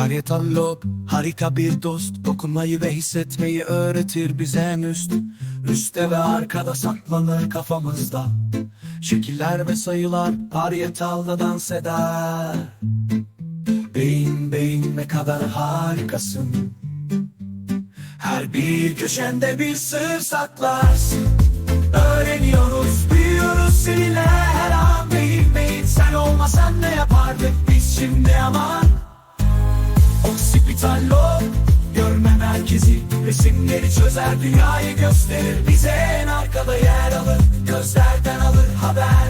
Parietal lob harika bir dost. Dokunmayı ve hissetmeyi öğretir bize en üst. Üste ve arkada saklanır kafamızda. Şekiller ve sayılar parietalda dans eder. Beyin beyin ne kadar harikasın. Her bir köşende bir sır saklarsın. Öğreniyoruz, büyüyoruz seninle. Her an Beyin beyin. Sen olmasan ne yapardık biz şimdi aman Oksipital lob Görme merkezi. Resimleri çözer dünyayı gösterir. Bize en arkada yer alır. Gözlerden alır haber.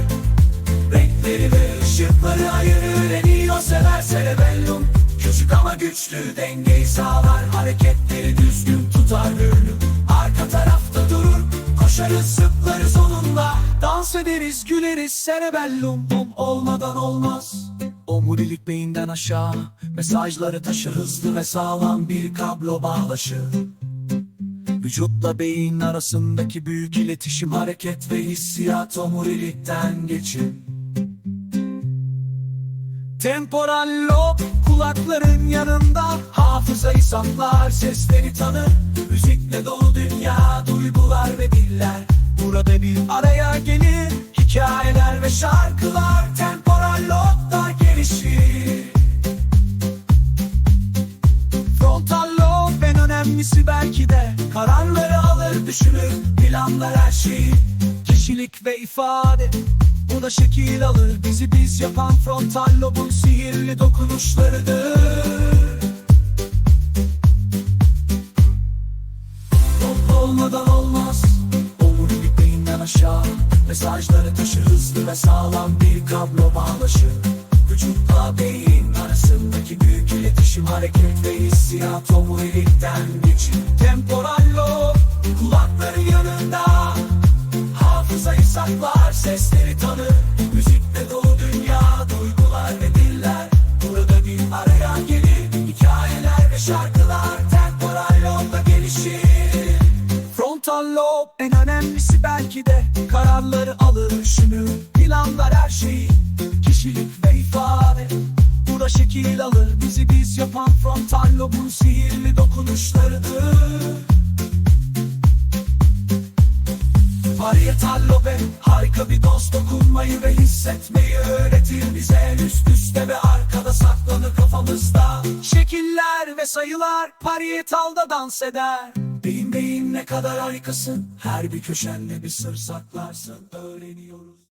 Renkleri ve ışıkları ayırır. En iyi o sever cerebellum Küçük ama güçlü dengeyi sağlar. Hareketleri düzgün tutar ürünü Arka tarafta durur Koşarız zıplarız onunla. Dans ederiz güleriz cerebellum olmadan olmaz Omurilik beyinden aşağı Mesajları taşır hızlı ve sağlam bir kablo bağlaşır Vücutla beyin arasındaki büyük iletişim Hareket ve hissiyat omurilikten geçir Temporal lob kulakların yanında Hafızayı saklar sesleri tanır. Müzikle dolu dünya duygular ve diller. Burada bir araya gelir Hikayeler ve şarkılar önemlisi belki de Kararları alır düşünür Planlar her şeyi. Kişilik ve ifade Bu da şekil alır. Bizi biz yapan frontal lobun sihirli dokunuşlarıdır. Lob olmadan olmaz Omurilik beyinden aşağı. Mesajları taşır hızlı ve sağlam bir kablo bağlaşır Vücutla beyin arasındaki büyük iletişim Hareket ve hissiyat omurilikten geçir Temporal lob kulakların yanında. Hafızayı saklar sesleri tanır. Müzikle dolu dünya duygular ve diller. Burada bir araya gelir Hikayeler ve şarkılar. Temporal lobda gelişir. Frontal lob en önemlisi belki de Kararları alır. Düşünür Planlar her şeyi Kişilik şekil alır. Bizi biz yapan frontal lobun sihirli dokunuşlarıdır. Parietal lobe harika bir dost dokunmayı ve hissetmeyi öğretir bize. Üst üste ve arkada saklanır kafamızda. Şekiller ve sayılar parietalda dans eder. Beyin beyin ne kadar harikasın. Her bir köşende bir sır saklarsın. Öğreniyoruz